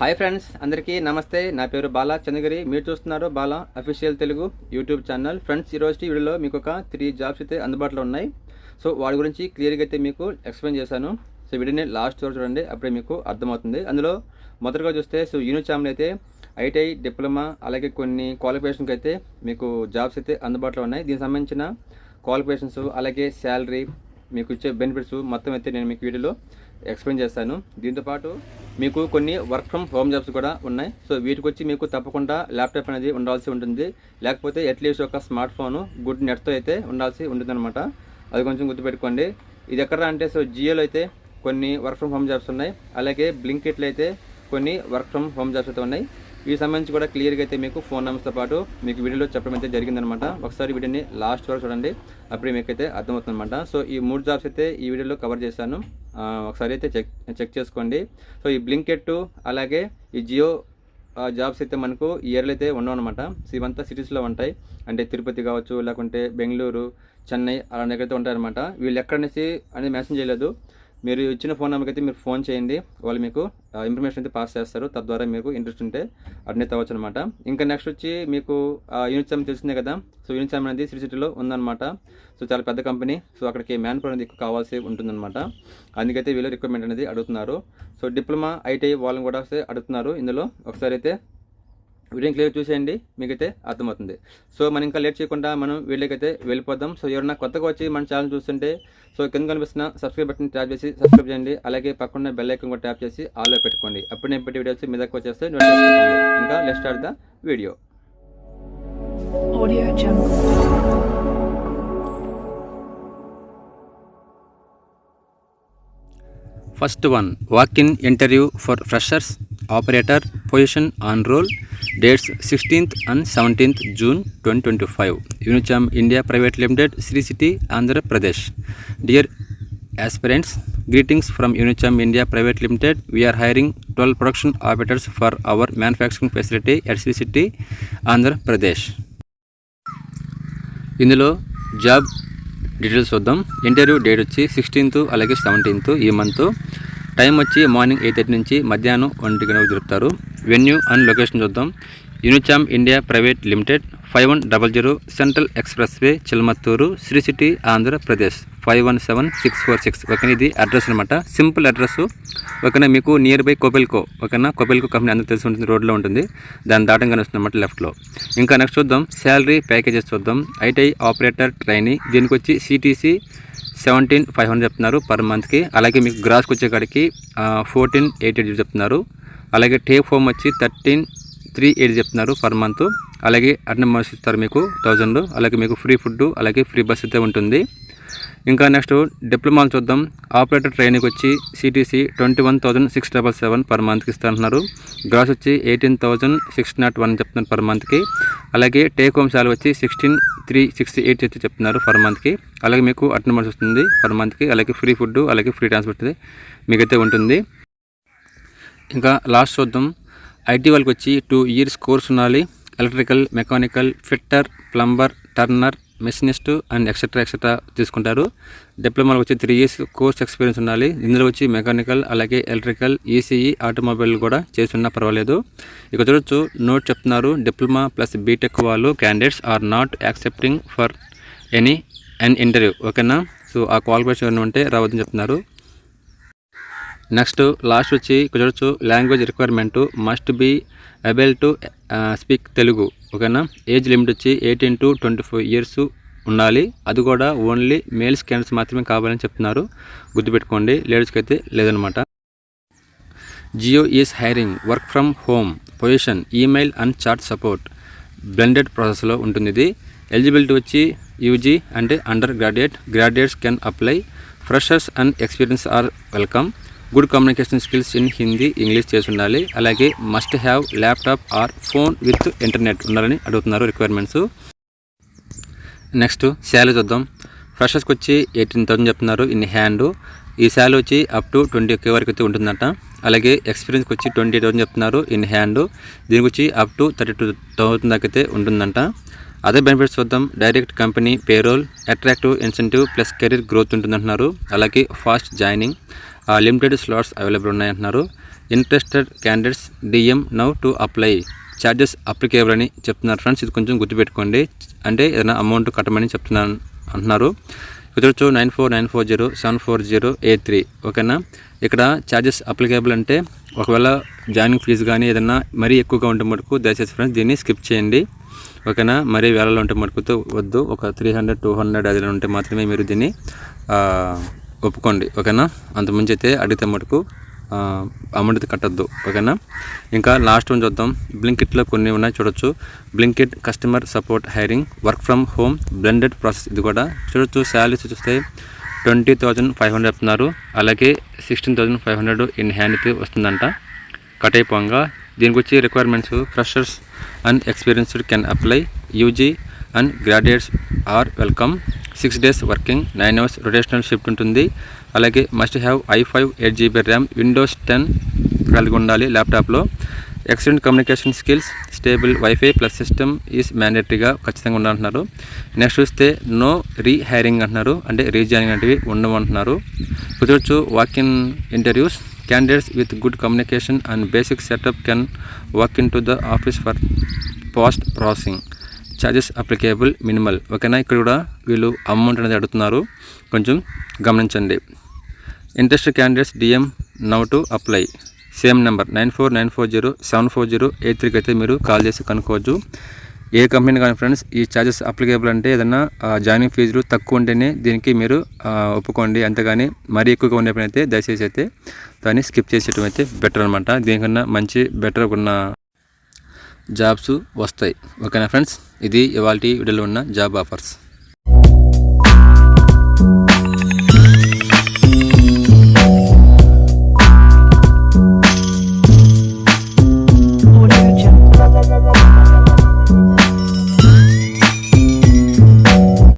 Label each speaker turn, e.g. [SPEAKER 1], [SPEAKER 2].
[SPEAKER 1] Hi friends అందరికీ నమస్తే. నా పేరు బాలా చంద్రగిరి మీరు చూస్తున్నారు Bala official Telugu YouTube channel. Friends ఈరోజు వీడియోలో మీకు ఒక త్రీ జాబ్స్ అయితే అందుబాటులో ఉన్నాయి. సో వాటి గురించి క్లియర్గా అయితే మీకు ఎక్స్ప్లెయిన్ చేశాను. సో వీడియోని లాస్ట్ వరకు చూడండి అప్పుడే మీకు అర్థమవుతుంది. అందులో మొదటగా చూస్తే సో యూనిచామ్లో అయితే ఐటీఐ డిప్లొమా అలాగే కొన్ని క్వాలిఫికేషన్కి అయితే మీకు జాబ్స్ అయితే అందుబాటులో ఉన్నాయి. దీనికి సంబంధించిన క్వాలిఫికేషన్స్ అలాగే శాలరీ మీకు ఇచ్చే బెనిఫిట్స్ మొత్తం అయితే నేను మీకు వీడియోలో ఎక్స్ప్లెయిన్ చేస్తాను. దీంతోపాటు మీకు కొన్ని వర్క్ ఫ్రమ్ హోమ్ జాబ్స్ కూడా ఉన్నాయి. సో వీటికి వచ్చి మీకు తప్పకుండా ల్యాప్టాప్ అనేది ఉండాల్సి ఉంటుంది. లేకపోతే అట్లీస్ట్ ఒక స్మార్ట్ ఫోను గుడ్ నెట్తో అయితే ఉండాల్సి ఉంటుందన్నమాట. అది కొంచెం గుర్తుపెట్టుకోండి. ఇది ఎక్కడ అంటే సో జియోలో అయితే కొన్ని వర్క్ ఫ్రమ్ హోమ్ జాబ్స్ ఉన్నాయి. అలాగే బ్లింకిట్లో అయితే కొన్ని వర్క్ ఫ్రమ్ హోమ్ జాబ్స్ అయితే ఉన్నాయి. వీటి సంబంధించి కూడా క్లియర్గా అయితే మీకు ఫోన్ నెంబర్స్తో పాటు మీకు వీడియోలో చెప్పడం అయితే జరిగిందనమాట ఒకసారి వీడియోని లాస్ట్ వరకు చూడండి. అప్పుడే మీకు అయితే అర్థమవుతుందన్నమాట. సో ఈ మూడు జాబ్స్ అయితే ఈ వీడియోలో కవర్ చేశాను. ఒకసారి అయితే చెక్ చెక్ చేసుకోండి. సో ఈ బ్లింకెట్ అలాగే ఈ జియో ఆ, జాబ్స్ అయితే మనకు ఈ ఇయర్లో అయితే ఉండవు అనమాట ఇవంతా సిటీస్లో ఉంటాయి. అంటే తిరుపతి కావచ్చు లేకుంటే బెంగళూరు చెన్నై అలా అయితే ఉంటాయన్నమాట. వీళ్ళు ఎక్కడ నుంచి అనేది మెన్షన్ చేయలేదు. మీరు ఇచ్చిన ఫోన్ నెంబర్కి అయితే మీరు ఫోన్ చేయండి. వాళ్ళు మీకు ఇన్ఫర్మేషన్ అయితే పాస్ చేస్తారు. తద్వారా మీకు ఇంట్రెస్ట్ ఉంటే అడ్మిట్ అవ్వచ్చు అనమాట ఇంకా నెక్స్ట్ వచ్చి మీకు యూనిట్ సెమ్ తెలిసిందే కదా? సో యూనిట్ సెమ్ అనేది సిటీ సిటీలో ఉందన్నమాట. సో చాలా పెద్ద కంపెనీ సో అక్కడికి మ్యాన్ పవర్ అనేది ఎక్కువ కావాల్సి ఉంటుందన్నమాట. అందుకైతే వీళ్ళు రిక్వైర్మెంట్ అనేది అడుగుతున్నారు. సో డిప్లొమా ఐటీఐ వాళ్ళని కూడా అడుగుతున్నారు. ఇందులో ఒకసారి అయితే వీడియోని క్లియర్ చూసేయండి మీకైతే అర్థమవుతుంది. సో మనం ఇంకా లేట్ చేయకుండా మనం వీడియోకైతే వెళ్ళిపోదాం. సో ఎవరైనా కొత్తగా వచ్చి మన ఛానల్ చూస్తుంటే సో కింద కనిపిస్తున్న సబ్స్క్రైబ్ బటన్ ట్యాప్ చేసి సబ్స్క్రైబ్ చేయండి. అలాగే పక్కన బెల్ ఐకన్ కూడా ట్యాప్ చేసి ఆల్లో పెట్టుకోండి. అప్పుడు నేను పెట్టి వీడియోస్ మీ దగ్గర వచ్చేస్తే. ఇంకా let start the video
[SPEAKER 2] Audio Jungle.
[SPEAKER 3] First one walk in interview for freshers. Operator position dates sixteenth and seventeenth June twenty twenty five. Unicharm India private limited Sri city Andhra Pradesh dear aspirants greetings from Unicharm India private limited. We're hiring twelve production operators for our manufacturing facility at Sri city Andhra Pradesh ఇందులో job details చూద్దాం. Interview date వచ్చి sixteenth అలాగే seventeenth ఈ month. Time వచ్చి morning eight thirty నుంచి మధ్యాహ్నం ఒంటి గంటలకు జరుపుతారు. వెన్యూ అండ్ లొకేషన్ చూద్దాం. Unicharm India private limited five one double zero central expressway Chilamathur Sri city Andhra Pradesh. Five one seven six four six ఓకేనా ఇది అడ్రస్ అనమాట సింపుల్ అడ్రస్. ఓకేనా మీకు నియర్ బై కోపెల్కో ఓకేనా కోపెల్కో కంపెనీ అందరూ తెలిసి ఉంటుంది రోడ్లో ఉంటుంది. దాన్ని దాటంగానే వస్తుంది అనమాట లెఫ్ట్లో. ఇంకా నెక్స్ట్ చూద్దాం. శాలరీ ప్యాకేజెస్ చూద్దాం. ఐటీఐ ఆపరేటర్ ట్రైనింగ్ దీనికి వచ్చి సిటీసీ సెవెంటీన్ ఫైవ్ హండ్రెడ్ చెప్తున్నారు పర్ మంత్కి అలాగే మీకు గ్రాస్కి వచ్చేకాడికి ఫోర్టీన్ ఎయిట్ ఎయిట్ చెప్తున్నారు. అలాగే టేక్ హోమ్ వచ్చి థర్టీన్ త్రీ ఎయిట్ చెప్తున్నారు పర్ మంత్. అలాగే అడ్న మనిషి ఇస్తారు మీకు థౌజండ్. అలాగే మీకు ఫ్రీ ఫుడ్ అలాగే ఫ్రీ బస్ అయితే ఉంటుంది. ఇంకా నెక్స్ట్ డిప్లొమాలు చూద్దాం. ఆపరేటర్ ట్రైనింగ్ వచ్చి CTC twenty one thousand six double seven per మంత్కి ఇస్తారంటున్నారు గ్రాస్ వచ్చి eighteen thousand six nought one చెప్తున్నారు పర్ మంత్కి. అలాగే టేక్ హోమ్ శాలరీ వచ్చి సిక్స్టీన్ త్రీ సిక్స్టీ ఎయిట్ అయితే చెప్తున్నారు పర్ మంత్కి. అలాగే మీకు అటెండెన్స్ వస్తుంది పర్ మంత్కి. అలాగే ఫ్రీ ఫుడ్ అలాగే ఫ్రీ ట్రాన్స్పోర్ట్ మీకైతే ఉంటుంది. ఇంకా లాస్ట్ చూద్దాం. ఐటీ వాళ్ళకి వచ్చి టూ ఇయర్స్ కోర్స్ ఉండాలి. Electrical mechanical fitter plumber turner machinist and etcetera etcetera తీసుకుంటారు. డిప్లొమాలో వచ్చి త్రీ ఇయర్స్ కోర్స్ ఎక్స్పీరియన్స్ ఉండాలి. ఇందులో వచ్చి మెకానికల్ అలాగే ఎలక్ట్రికల్ ఈసీఈ ఆటోమొబైల్ కూడా చేస్తున్నా పర్వాలేదు. ఇక చూడొచ్చు నోట్ చెప్తున్నారు డిప్లొమా ప్లస్ బీటెక్ వాళ్ళు candidates are not accepting for any and interview ఓకేనా సో ఆ క్వాలిఫికేషన్ ఏమైనా ఉంటే రావద్దని చెప్తున్నారు. నెక్స్ట్ లాస్ట్ వచ్చి ఇక్కడ చూడొచ్చు language requirement must be able to speak Telugu ఓకేనా? ఏజ్ లిమిట్ వచ్చి eighteen to twenty four years ఉండాలి. అది కూడా ఓన్లీ మేల్స్ క్యాండిడేట్స్ మాత్రమే కావాలని చెప్తున్నారు. గుర్తుపెట్టుకోండి లేడీస్కి అయితే లేదనమాట Jio is hiring work from home position email and chat support blended ప్రాసెస్లో ఉంటుంది ఇది. ఎలిజిబిలిటీ వచ్చి యూజీ అంటే under graduate graduates can apply freshers and experience are welcome good communication skills in Hindi English చేసి ఉండాలి. అలాగే must have laptop or phone with internet ఉండాలని అడుగుతున్నారు రిక్వైర్మెంట్స్ నెక్స్ట్ శాలరీ చూద్దాం. ఫ్రెషర్స్కి వచ్చి ఎయిటీన్ థౌసండ్ చెప్తున్నారు ఇన్ హ్యాండ్ ఈ శాలరీ వచ్చి అప్ టు ట్వంటీ కే వరకు అయితే ఉంటుందంట. అలాగే ఎక్స్పీరియన్స్కి వచ్చి ట్వంటీ థౌసండ్ చెప్తున్నారు ఇన్ హ్యాండ్ దీనికి వచ్చి up to thirty two thousand దాకా అయితే ఉంటుందంట. అదే బెనిఫిట్స్ చూద్దాం. Direct company payroll attractive incentive plus career growth ఉంటుందంటున్నారు. అలాగే fast joining limited slots available ఉన్నాయంటున్నారు. Interested candidates DM now to apply charges applicable అని చెప్తున్నారు ఫ్రెండ్స్. ఇది కొంచెం గుర్తుపెట్టుకోండి. అంటే ఏదైనా అమౌంట్ కట్టమని చెప్తున్నాను అంటున్నారు. కుదరచ్చు nine four nine four zero seven four zero eight three. ఓకేనా? ఇక్కడ ఛార్జెస్ అప్లికేబుల్ అంటే ఒకవేళ జాయినింగ్ ఫీజు కానీ ఏదైనా మరీ ఎక్కువగా ఉంటే మటుకు దయచేసి ఫ్రెండ్స్ దీన్ని స్కిప్ చేయండి. ఓకేనా? మరీ వేలలో ఉంటే మటుకుతో వద్దు. ఒక త్రీ హండ్రెడ్ టూ హండ్రెడ్ అదిలో ఉంటే మాత్రమే మీరు దీన్ని ఒప్పుకోండి ఓకేనా? అంతకుమించి అయితే అడిగితే మటుకు అమౌంట్ అయితే కట్టద్దు ఓకేనా? ఇంకా లాస్ట్ వన్ చూద్దాం. బ్లింకిట్లో కొన్ని ఉన్నాయి చూడొచ్చు. Blinkit customer support hiring work from home blended process ఇది కూడా చూడొచ్చు. శాలరీస్ చూస్తే ట్వంటీ థౌజండ్ ఫైవ్ హండ్రెడ్ చెప్తున్నారు. అలాగే sixteen thousand five hundred in హ్యాండ్కి వస్తుందంట. కట్ అయిపోగా. దీనికి వచ్చి requirements freshers and experienced can apply UG and graduates are welcome six days working nine hours rotational shift ఉంటుంది. అలాగే must have I five eight GB RAM Windows ten కలిగి ఉండాలి ల్యాప్టాప్లో. Excellent communication skills stable WiFi plus system is మ్యాండేటరీగా ఖచ్చితంగా ఉండాలంటున్నారు. Next చూస్తే no రీహైరింగ్ అంటున్నారు అంటే rejoining అనేవి ఉండమంటున్నారు. కుదరచ్చు walk in interviews candidates with good communication and basic setup can walk in to the office for post processing charges applicable minimal ఓకేనా? ఇక్కడ కూడా వీళ్ళు అమౌంట్ అనేది అడుగుతున్నారు. కొంచెం గమనించండి. Interest candidates DM now to apply same number nine four nine four zero seven four zero eight త్రీకి అయితే మీరు కాల్ చేసి కనుక్కోవచ్చు. ఏ కంపెనీ కానీ ఫ్రెండ్స్ ఈ ఛార్జెస్ అప్లికేబుల్ అంటే ఏదైనా జాయినింగ్ ఫీజులు తక్కువ ఉంటేనే దీనికి మీరు ఒప్పుకోండి. అంతేగాని మరీ ఎక్కువగా ఉండేప్పుడైతే దయచేసి అయితే దాన్ని స్కిప్ చేసేయటం అయితే బెటర్ అనమాట దీనికన్నా మంచి బెటర్ ఉన్న జాబ్స్ వస్తాయి. ఓకేనా ఫ్రెండ్స్ ఇది ఇవాళ వీడియోలో ఉన్న జాబ్ ఆఫర్స్.